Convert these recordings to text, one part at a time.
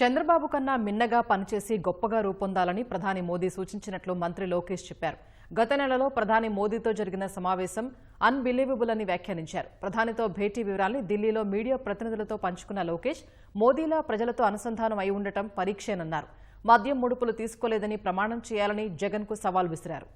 చంద్రబాబు కన్నా మిన్నగా పనిచేసి గొప్పగా రూపొందాలని ప్రధాని మోదీ సూచించినట్లు మంత్రి లోకేష్ చెప్పారు. గత నెలలో ప్రధాని మోదీతో జరిగిన సమావేశం అన్బిలీవబుల్ అని వ్యాఖ్యానించారు. ప్రధానితో భేటీ వివరాల్ని ఢిల్లీలో మీడియా ప్రతినిధులతో పంచుకున్న లోకేష్ మోదీలా ప్రజలతో అనుసంధానం అయి ఉండటం పరీక్షేనన్నారు. మద్యం ముడుపులు తీసుకోలేదని ప్రమాణం చేయాలని జగన్కు సవాల్ విసిరారు.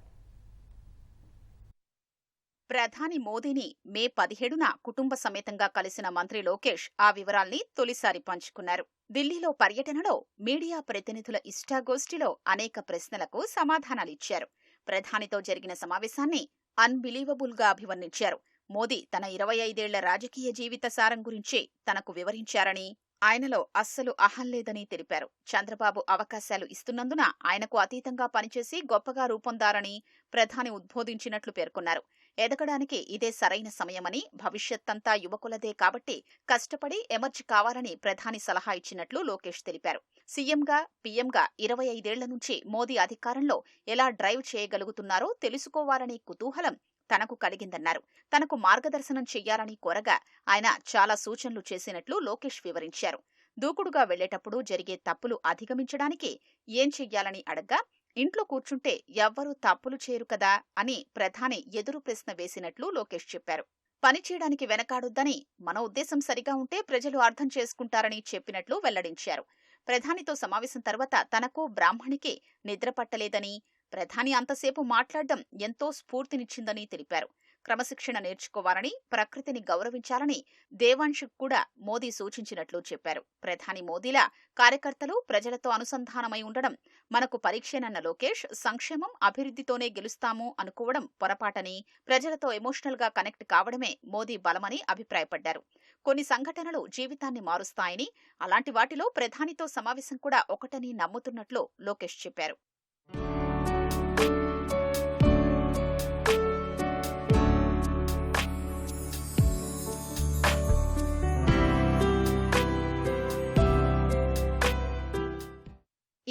ప్రధాని మోదీని మే పదిహేడున కుటుంబ సమేతంగా కలిసిన మంత్రి లోకేష్ ఆ వివరాల్ని తొలిసారి పంచుకున్నారు. ఢిల్లీలో పర్యటనలో మీడియా ప్రతినిధుల ఇష్టాగోష్ఠిలో అనేక ప్రశ్నలకు సమాధానాలిచ్చారు. ప్రధానితో జరిగిన సమావేశాన్ని అన్బిలీవబుల్గా అభివర్ణించారు. మోదీ తన ఇరవై ఐదేళ్ళ రాజకీయ జీవిత సారం గురించి తనకు వివరించారని ఆయనలో అస్సలు అహం లేదని తెలిపారు. చంద్రబాబు అవకాశాలు ఇస్తున్నందున ఆయనకు అతీతంగా పనిచేసి గొప్పగా రూపొందారని ప్రధాని ఉద్బోధించినట్లు పేర్కొన్నారు. ఎదగడానికి ఇదే సరైన సమయమని భవిష్యత్తంతా యువకులదే కాబట్టి కష్టపడి ఎమర్జ్ కావాలని ప్రధాని సలహా ఇచ్చినట్లు లోకేష్ తెలిపారు. సీఎంగా పీఎంగా ఇరవై ఐదేళ్ళ నుంచి మోదీ అధికారంలో ఎలా డ్రైవ్ చేయగలుగుతున్నారో తెలుసుకోవాలనే కుతూహలం తనకు కలిగిందన్నారు. తనకు మార్గదర్శనం చెయ్యాలని కోరగా ఆయన చాలా సూచనలు చేసినట్లు లోకేష్ వివరించారు. దూకుడుగా వెళ్ళేటప్పుడు జరిగే తప్పులు అధిగమించడానికి ఏం చెయ్యాలని అడగ్గా ఇంట్లో కూర్చుంటే ఎవ్వరూ తప్పులు చేయరు కదా అని ప్రధాని ఎదురు ప్రశ్న వేసినట్లు లోకేష్ చెప్పారు. పని చేయడానికి వెనకాడొద్దని మన ఉద్దేశం సరిగా ఉంటే ప్రజలు అర్థం చేసుకుంటారని చెప్పినట్లు వెల్లడించారు. ప్రధానితో సమావేశం తర్వాత తనకు బ్రాహ్మణికి నిద్ర పట్టలేదని ప్రధాని అంతసేపు మాట్లాడడం ఎంతో స్ఫూర్తినిచ్చిందని తెలిపారు. క్రమశిక్షణ నేర్చుకోవాలని ప్రకృతిని గౌరవించాలని దేవాంశుకు కూడా మోదీ సూచించినట్లు చెప్పారు. ప్రధాని మోదీలా కార్యకర్తలు ప్రజలతో అనుసంధానమై ఉండడం మనకు పరీక్షేనన్న లోకేష్ సంక్షేమం అభివృద్ధితోనే గెలుస్తాము అనుకోవడం పొరపాటని ప్రజలతో ఎమోషనల్గా కనెక్ట్ కావడమే మోదీ బలమని అభిప్రాయపడ్డారు. కొన్ని సంఘటనలు జీవితాన్ని మారుస్తాయని అలాంటి వాటిలో ప్రధానితో సమావేశం కూడా ఒకటని నమ్ముతున్నట్లు లోకేష్ చెప్పారు.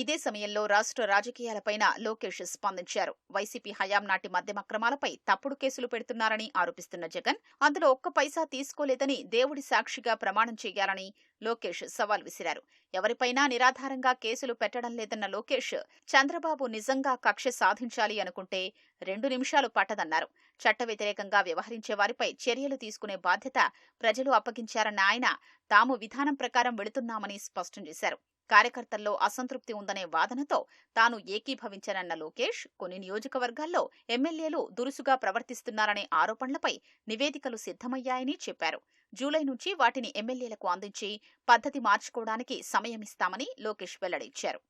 ఇదే సమయంలో రాష్ట్ర రాజకీయాలపైన లోకేష్ స్పందించారు. వైసీపీ హయాం నాటి మద్యం అక్రమాలపై తప్పుడు కేసులు పెడుతున్నారని ఆరోపిస్తున్న జగన్ అందులో ఒక్క పైసా తీసుకోలేదని దేవుడి సాక్షిగా ప్రమాణం చేయాలని లోకేష్ సవాల్ విసిరారు. ఎవరిపైనా నిరాధారంగా కేసులు పెట్టడం లేదన్న లోకేష్ చంద్రబాబు నిజంగా కక్ష సాధించాలి అనుకుంటే రెండు నిమిషాలు పట్టదన్నారు. చట్ట వ్యతిరేకంగా వ్యవహరించే వారిపై చర్యలు తీసుకునే బాధ్యత ప్రజలు అప్పగించారన్న ఆయన తాము విధానం ప్రకారం వెళుతున్నామని స్పష్టం చేశారు. కార్యకర్తల్లో అసంతృప్తి ఉందనే వాదనతో తాను ఏకీభవించనన్న లోకేష్ కొన్ని నియోజకవర్గాల్లో ఎమ్మెల్యేలు దురుసుగా ప్రవర్తిస్తున్నారనే ఆరోపణలపై నివేదికలు సిద్ధమయ్యాయని చెప్పారు. జూలై నుంచి వాటిని ఎమ్మెల్యేలకు అందించి పద్ధతి మార్చుకోవడానికి సమయమిస్తామని లోకేష్ వెల్లడించారు.